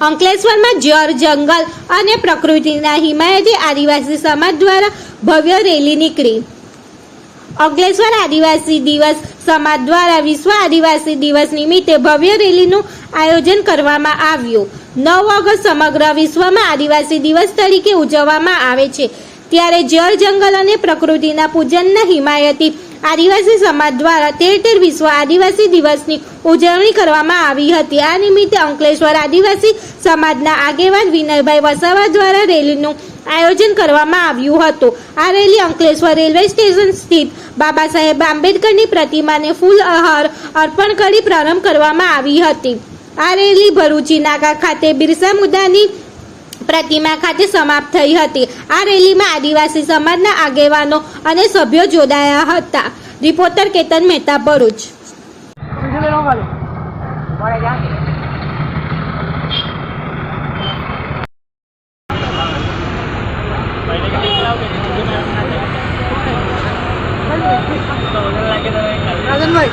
અંકલેશ્વરમાં જળ, જંગલ અને પ્રકૃતિના હિમાયતી આદિવાસી સમાજ દ્વારા ભવ્ય રેલી નીકળી. અંકલેશ્વર આદિવાસી દિવસ સમાજ દ્વારા વિશ્વ આદિવાસી દિવસ નિમિત્તે ભવ્ય રેલીનું આયોજન કરવામાં આવ્યું. નવ ઓગસ્ટ સમગ્ર વિશ્વમાં આદિવાસી દિવસ તરીકે ઉજવવામાં આવે છે. ત્યારે જળ, જંગલ અને પ્રકૃતિના પૂજનના હિમાયતી આદિવાસી સમાજ દ્વારા તેર તેર વિશ્વ આદિવાસી દિવસની ઉજવણી કરવામાં આવી હતી. આ નિમિત્તે અંકલેશ્વર આદિવાસી સમાજના આગેવાન વિનયભાઈ વસાવા દ્વારા રેલીનું આયોજન કરવામાં આવ્યું હતું. આ રેલી અંકલેશ્વર રેલવે સ્ટેશન સ્થિત બાબા સાહેબ આંબેડકરની પ્રતિમાને ફૂલ આહાર અર્પણ કરી પ્રારંભ કરવામાં આવી હતી. આ રેલી ભરૂચી નાકા ખાતે બિરસા મુદ્દાની પ્રતિમા ખાતે સમાપ્ત થઈ હતી. આ રેલીમાં આદિવાસી સમાજના આગેવાનો અને સભ્યો જોડાયા હતા. રિપોર્ટર કેતન મહેતા ભરૂચ. રાજનભાઈ